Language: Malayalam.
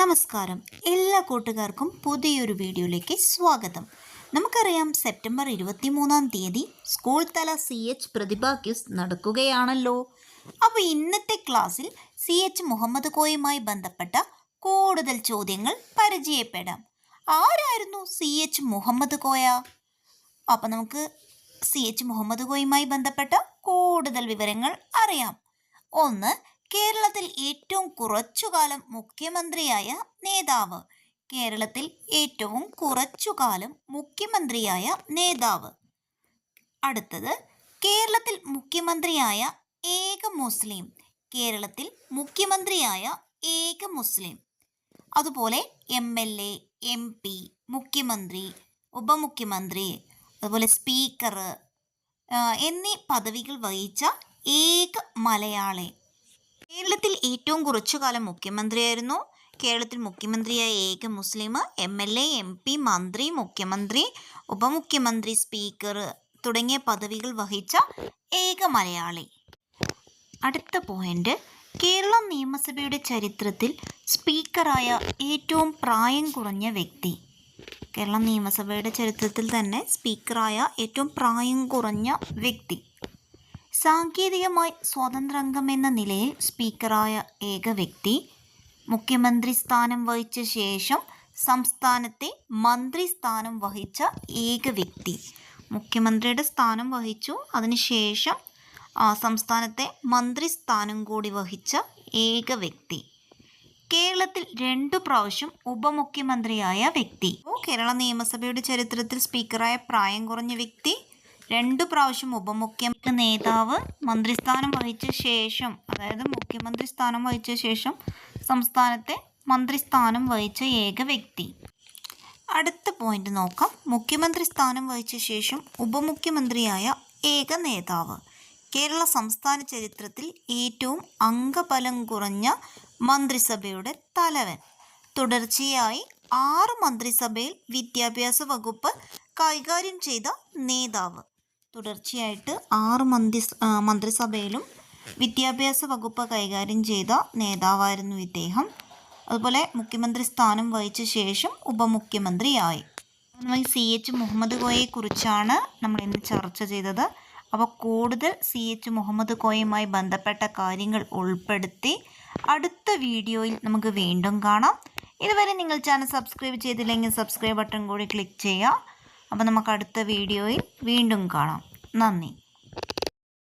നമസ്കാരം. എല്ലാ കൂട്ടുകാർക്കും പുതിയൊരു വീഡിയോയിലേക്ക് സ്വാഗതം. നമുക്കറിയാം സെപ്റ്റംബർ ഇരുപത്തി മൂന്നാം തീയതി സ്കൂൾ തല സി എച്ച് പ്രതിഭാ ക്യൂസ് നടക്കുകയാണല്ലോ. അപ്പോൾ ഇന്നത്തെ ക്ലാസ്സിൽ സി എച്ച് മുഹമ്മദ് കോയുമായി ബന്ധപ്പെട്ട കൂടുതൽ ചോദ്യങ്ങൾ പരിചയപ്പെടാം. ആരായിരുന്നു സി എച്ച് മുഹമ്മദ് കോയ? അപ്പോൾ നമുക്ക് സി എച്ച് മുഹമ്മദ് കോയുമായി ബന്ധപ്പെട്ട കൂടുതൽ വിവരങ്ങൾ അറിയാം. ഒന്ന് കേരളത്തിൽ ഏറ്റവും കുറച്ചുകാലം മുഖ്യമന്ത്രിയായ നേതാവ്. കേരളത്തിൽ ഏറ്റവും കുറച്ചുകാലം മുഖ്യമന്ത്രിയായ നേതാവ്. അടുത്തത് കേരളത്തിൽ മുഖ്യമന്ത്രിയായ ഏക മുസ്ലിം. കേരളത്തിൽ മുഖ്യമന്ത്രിയായ ഏക മുസ്ലിം. അതുപോലെ M L A M P മുഖ്യമന്ത്രി ഉപമുഖ്യമന്ത്രി അതുപോലെ സ്പീക്കർ എന്നീ പദവികൾ വഹിച്ച ഏക മലയാളി. കേരളത്തിൽ ഏറ്റവും കുറച്ചു കാലം മുഖ്യമന്ത്രിയായിരുന്നു. കേരളത്തിൽ മുഖ്യമന്ത്രിയായ ഏക മുസ്ലിം M L A M P മന്ത്രി മുഖ്യമന്ത്രി ഉപമുഖ്യമന്ത്രി സ്പീക്കർ തുടങ്ങിയ പദവികൾ വഹിച്ച ഏക മലയാളി. അടുത്ത പോയിന്റ്. കേരള നിയമസഭയുടെ ചരിത്രത്തിൽ സ്പീക്കറായ ഏറ്റവും പ്രായം കുറഞ്ഞ വ്യക്തി. കേരള നിയമസഭയുടെ ചരിത്രത്തിൽ തന്നെ സ്പീക്കറായ ഏറ്റവും പ്രായം കുറഞ്ഞ വ്യക്തി. സാങ്കേതികമായി സ്വതന്ത്രംഗം എന്ന നിലയിൽ സ്പീക്കറായ ഏക വ്യക്തി മുഖ്യമന്ത്രി സ്ഥാനം വഹിച്ച ശേഷം സംസ്ഥാനത്തെ മന്ത്രി സ്ഥാനം വഹിച്ച ഏക വ്യക്തി. മുഖ്യമന്ത്രിയുടെ സ്ഥാനം വഹിച്ചു. അതിനുശേഷം സംസ്ഥാനത്തെ മന്ത്രി സ്ഥാനം കൂടി വഹിച്ച ഏക വ്യക്തി. കേരളത്തിൽ രണ്ടു പ്രാവശ്യം ഉപമുഖ്യമന്ത്രിയായ വ്യക്തി. കേരള നിയമസഭയുടെ ചരിത്രത്തിൽ സ്പീക്കറായ പ്രായം കുറഞ്ഞ വ്യക്തി രണ്ടു പ്രാവശ്യം ഉപമുഖ്യമന്ത്രി നേതാവ് മന്ത്രിസ്ഥാനം വഹിച്ച ശേഷം അതായത് മുഖ്യമന്ത്രി സ്ഥാനം വഹിച്ച ശേഷം സംസ്ഥാനത്തെ മന്ത്രിസ്ഥാനം വഹിച്ച ഏക വ്യക്തി. അടുത്ത പോയിന്റ് നോക്കാം. മുഖ്യമന്ത്രി സ്ഥാനം വഹിച്ച ശേഷം ഉപമുഖ്യമന്ത്രിയായ ഏക നേതാവ്. കേരള സംസ്ഥാന ചരിത്രത്തിൽ ഏറ്റവും അംഗബലം കുറഞ്ഞ മന്ത്രിസഭയുടെ തലവൻ. തുടർച്ചയായി ആറ് മന്ത്രിസഭയിൽ വിദ്യാഭ്യാസ വകുപ്പ് കൈകാര്യം ചെയ്ത നേതാവ്. തുടർച്ചയായിട്ട് ആറ് മന്ത്രി മന്ത്രിസഭയിലും വിദ്യാഭ്യാസ വകുപ്പ് കൈകാര്യം ചെയ്ത നേതാവായിരുന്നു ഇദ്ദേഹം. അതുപോലെ മുഖ്യമന്ത്രി സ്ഥാനം വഹിച്ച ശേഷം ഉപമുഖ്യമന്ത്രിയായി. സി എച്ച് മുഹമ്മദ് കോയെ കുറിച്ചാണ് നമ്മൾ ഇന്ന് ചർച്ച ചെയ്തത്. അപ്പോൾ കൂടുതൽ സി എച്ച് മുഹമ്മദ് കോയുമായി ബന്ധപ്പെട്ട കാര്യങ്ങൾ ഉൾപ്പെടുത്തി അടുത്ത വീഡിയോയിൽ നമുക്ക് വീണ്ടും കാണാം. ഇതുവരെ നിങ്ങൾ ചാനൽ സബ്സ്ക്രൈബ് ചെയ്തില്ലെങ്കിൽ സബ്സ്ക്രൈബ് ബട്ടൺ കൂടി ക്ലിക്ക് ചെയ്യുക. അപ്പോൾ നമുക്ക് അടുത്ത വീഡിയോയിൽ വീണ്ടും കാണാം. നന്ദി.